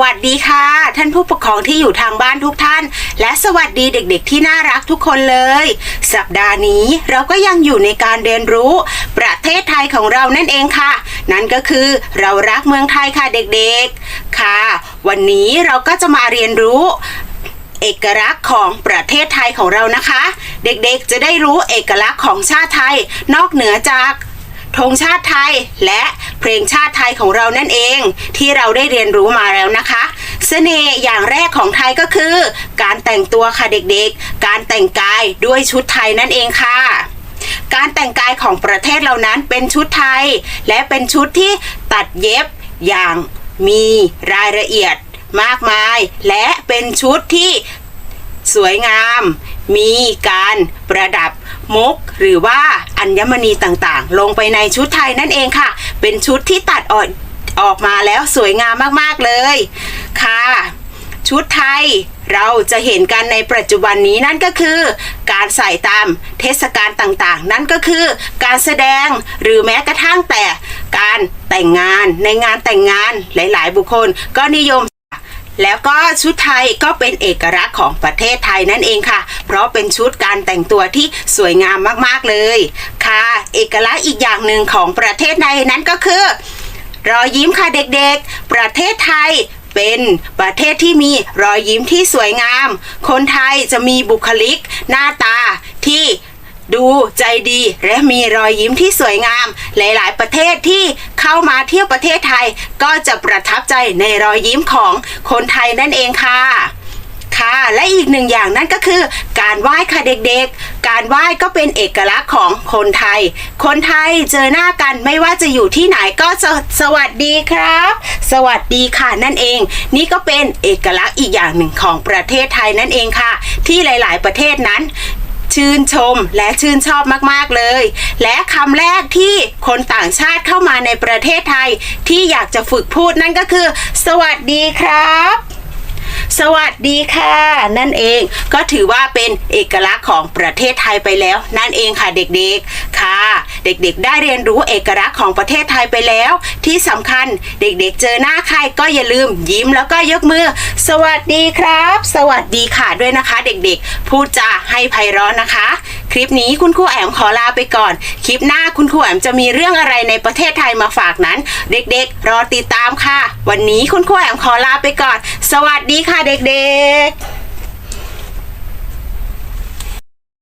วัสดีค่ะ ท่านผู้ปกครองที่อยู่ทางบ้านทุกท่าน และสวัสดีเด็กๆ ที่น่ารักทุกคนเลย สัปดาห์นี้เราก็ยังอยู่ในการเรียนรู้ ประเทศไทยของเรานั่นเองค่ะ นั่นก็คือเรารักเมืองไทยค่ะเด็กๆค่ะ วันนี้เราก็จะมาเรียนรู้เอกลักษณ์ของประเทศไทยของเรานะคะ เด็กๆจะได้รู้เอกลักษณ์ของชาติไทย นอกเหนือจาก ธงชาติไทย และเพลงชาติไทยของเรานั่นเอง ที่เราได้เรียนรู้มาแล้วนะคะเสน่ห์อย่างแรกของไทยก็คือ การแต่งตัวค่ะเด็กๆ การแต่งกายด้วยชุดไทยนั่นเองค่ะ การแต่งกายของประเทศเรานั้นเป็นชุดไทย และเป็นชุดที่ตัดเย็บอย่างมีรายละเอียดมากมาย และเป็นชุดที่สวยงาม มีการประดับ มุก หรือว่าอัญมณีต่างๆ ลงไปในชุดไทยนั่นเองค่ะ เป็นชุดที่ตัดออกออกมาแล้วสวยงามมากๆเลยค่ะ ชุดไทยเราจะเห็นกันในปัจจุบันนี้นั่นก็คือ การใส่ตามเทศกาลต่างๆ นั่นก็คือ การแสดงหรือแม้กระทั่งแต่การแต่งงานในงานแต่งงานหลายๆ บุคคลก็นิยม แล้วก็ชุดไทยก็เป็นเอกลักษณ์ของประเทศไทยนั่นเองค่ะ เพราะเป็นชุดการแต่งตัวที่สวยงามมากๆเลย ค่ะ เอกลักษณ์อีกอย่างหนึ่งของประเทศไทยนั้นก็คือ รอยยิ้มค่ะเด็กๆ ประเทศไทยเป็นประเทศที่มีรอยยิ้มที่สวยงาม คนไทยจะมีบุคลิก หน้าตาที่ดูใจดีและมีรอยยิ้มที่สวยงาม หลาย ๆ ประเทศที่ เข้ามาเที่ยวประเทศไทยก็จะประทับใจในรอยยิ้มของคนไทยนั่นเองค่ะค่ะและอีกหนึ่งอย่างนั่นก็คือ การไหว้ค่ะเด็กๆ การไหว้ก็เป็นเอกลักษณ์ของคนไทย คนไทยเจอหน้ากันไม่ว่าจะอยู่ที่ไหนก็จะสวัสดีครับ สวัสดีค่ะนั่นเอง นี่ก็เป็นเอกลักษณ์อีกอย่างหนึ่งของประเทศไทยนั่นเองค่ะ ที่หลาย ๆ ประเทศนั้น ชื่นชมและชื่นชอบมากๆเลย และคำแรกที่คนต่างชาติเข้ามาในประเทศไทย ที่อยากจะฝึกพูดนั่นก็คือ สวัสดีครับ สวัสดีค่ะ นั่นเองก็ถือว่าเป็นเอกลักษณ์ของประเทศไทยไปแล้ว นั่นเองค่ะเด็กๆค่ะ เด็กๆ ได้เรียนรู้เอกลักษณ์ของประเทศไทยไปแล้ว ที่สำคัญเด็กๆ เจอหน้าใครก็อย่าลืมยิ้มแล้วก็ยกมือ สวัสดีครับ สวัสดีค่ะด้วยนะคะ เด็กๆ พูดจาให้ไพเราะนะคะ คลิปนี้คุณครูแอมขอลาไปก่อน คลิปหน้าคุณครูแอมจะมีเรื่องอะไรในประเทศไทยมาฝากนั้น เด็กๆ รอติดตามค่ะ วันนี้คุณครูแอมขอลาไปก่อน สวัสดีค่ะเด็กๆ